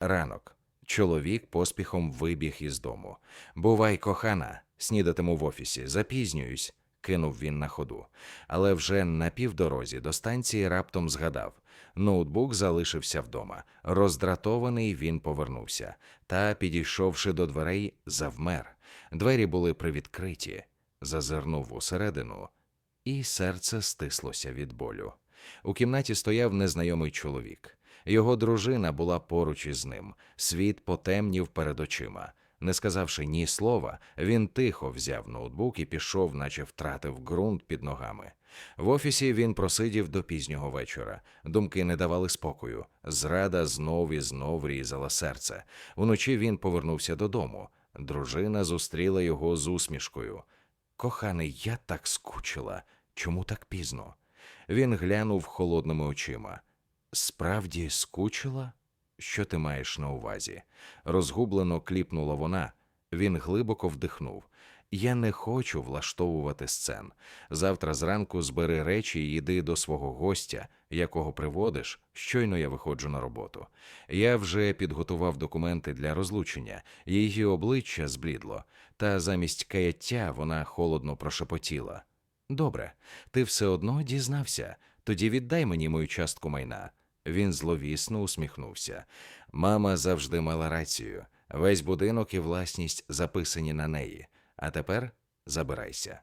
Ранок. Чоловік поспіхом вибіг із дому. Бувай, кохана, снідатиму в офісі, запізнююсь, кинув він на ходу. Але вже на півдорозі до станції раптом згадав. Ноутбук залишився вдома. Роздратований він повернувся та, підійшовши до дверей, завмер. Двері були привідкриті. Зазирнув усередину, і серце стислося від болю. У кімнаті стояв незнайомий чоловік. Його дружина була поруч із ним. Світ потемнів перед очима. Не сказавши ні слова, він тихо взяв ноутбук і пішов, наче втратив ґрунт під ногами. В офісі він просидів до пізнього вечора. Думки не давали спокою. Зрада знов і знов різала серце. Уночі він повернувся додому. Дружина зустріла його з усмішкою. Коханий, я так скучила. Чому так пізно? Він глянув холодними очима. Справді скучила? Що ти маєш на увазі? Розгублено кліпнула вона. Він глибоко вдихнув. Я не хочу влаштовувати сцен. Завтра зранку збери речі і йди до свого гостя, якого приводиш, щойно я виходжу на роботу. Я вже підготував документи для розлучення, її обличчя зблідло, та замість каяття вона холодно прошепотіла. Добре, ти все одно дізнався. Тоді віддай мені мою частку майна. Він зловісно усміхнувся. Мама завжди мала рацію. Весь будинок і власність записані на неї. А тепер забирайся.